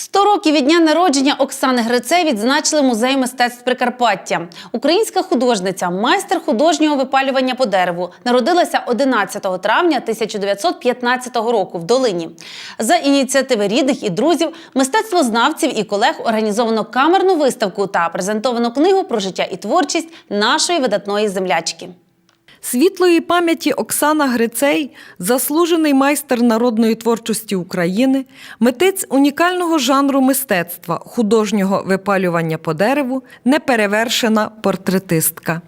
Сто років від дня народження Оксани Грицей відзначили музей мистецтв Прикарпаття. Українська художниця, майстер художнього випалювання по дереву, народилася 11 травня 1915 року в Долині. За ініціативи рідних і друзів, мистецтвознавців і колег організовано камерну виставку та презентовано книгу про життя і творчість нашої видатної землячки. Світлої пам'яті Оксана Грицей, заслужений майстер народної творчості України, митець унікального жанру мистецтва, художнього випалювання по дереву, неперевершена портретистка.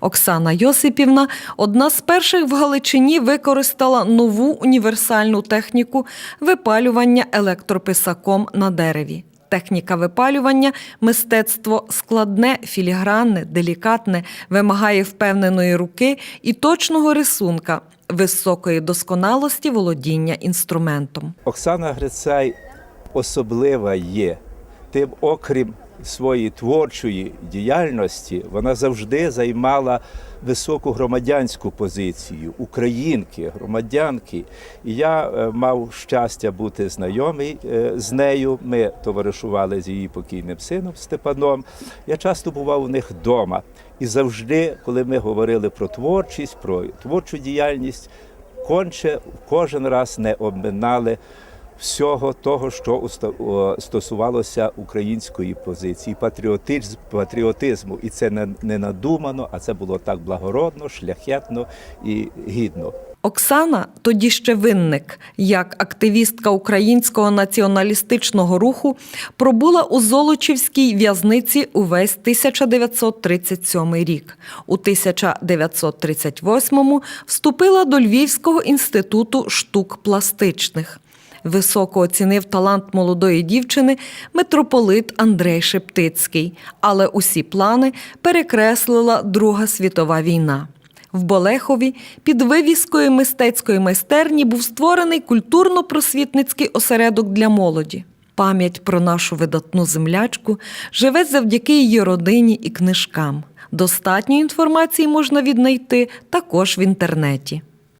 Оксана Йосипівна одна з перших в Галичині використала нову універсальну техніку випалювання електрописаком на дереві. Техніка випалювання мистецтво складне, філігранне, делікатне, вимагає впевненої руки і точного рисунка, високої досконалості володіння інструментом. Оксана Грицай особлива є. Тим, окрім своєї творчої діяльності, вона завжди займала високу громадянську позицію українки, громадянки. І я е, мав щастя бути знайомий е, з нею. Ми товаришували з її покійним сином Степаном. Я часто бував у них вдома. І завжди, коли ми говорили про творчість, про творчу діяльність, конче кожен раз не обминали всього того, що стосувалося української позиції, патріотизм, патріотизму. І це не надумано, а це було так благородно, шляхетно і гідно. Оксана, тоді ще винник, як активістка українського націоналістичного руху, пробула у Золочівській в'язниці увесь 1937 рік. У 1938-му вступила до Львівського інституту штук пластичних. Високо оцінив талант молодої дівчини митрополит Андрей Шептицький, але усі плани перекреслила Друга світова війна. В Болехові під вивіскою мистецької майстерні був створений культурно-просвітницький осередок для молоді. Пам'ять про нашу видатну землячку живе завдяки її родині і книжкам. Достатньо інформації можна віднайти також в інтернеті.